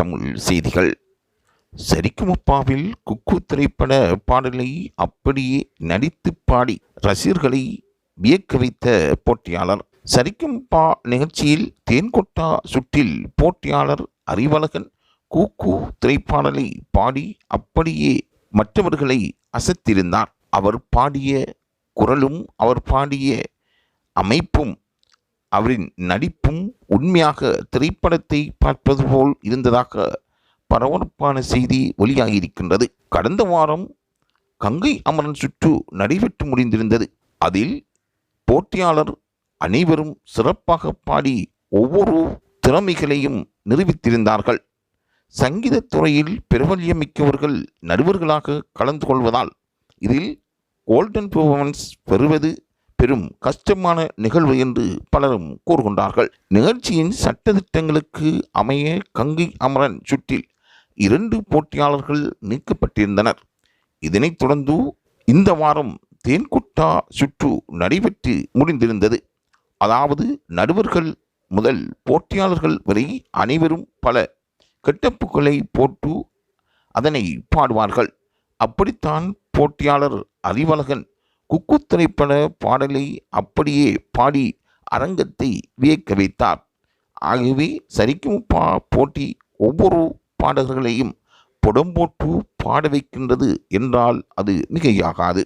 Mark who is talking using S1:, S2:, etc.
S1: தமிழ் செய்திகள். சரிக்குமப்பாவில் குக்கு திரைப்பட பாடலை அப்படியே நடித்து பாடி ரசிகர்களை வியக்க வைத்த போட்டியாளர். சரிக்கும்பா நிகழ்ச்சியில் தேன்கொட்டா சுற்றில் போட்டியாளர் அறிவழகன் கூக்கு திரைப்பாடலை பாடி அப்படியே மற்றவர்களை அசத்திருந்தார். அவர் பாடிய குரலும் அவர் பாடிய அமைப்பும் அவரின் நடிப்பும் உண்மையாக திரைப்படத்தை பார்ப்பது போல் இருந்ததாக பரபரப்பான செய்தி வெளியாகியிருக்கின்றது. கடந்த வாரம் கங்கை அமரன் சுற்று நடைபெற்று முடிந்திருந்தது. அதில் போட்டியாளர் அனைவரும் சிறப்பாக பாடி ஒவ்வொரு திறமைகளையும் நிரூபித்திருந்தார்கள். சங்கீதத் துறையில் பிரபல்யமிக்கவர்கள் நடுவர்களாக கலந்து கொள்வதால் இதில் கோல்டன் பெர்ஃபார்மன்ஸ் பெறுவது பெரும் கஷ்டமான நிகழ்வு என்று பலரும் கூறுகின்றார்கள். நிகழ்ச்சியின் சட்டதிட்டங்களுக்கு அமைய கங்கை அமரன் சுற்றில் இரண்டு போட்டியாளர்கள் நீக்கப்பட்டிருந்தனர். இதனைத் தொடர்ந்து இந்த வாரம் தேன்குட்டா சுற்று நடைபெற்று முடிந்திருந்தது. அதாவது நடுவர்கள் முதல் போட்டியாளர்கள் வரை அனைவரும் பல கெட்டப்புகளை போட்டு அதனை பாடுவார்கள். அப்படித்தான் போட்டியாளர் அறிவழகன் குக்கு திரைப்பட பாடலை அப்படியே பாடி அரங்கத்தை வியக்க வைத்தார். ஆகவே சரிக்கும் பா போட்டி ஒவ்வொரு பாடகர்களையும் புடம்போட்டு பாட வைக்கின்றது என்றால் அது மிகையாகாது.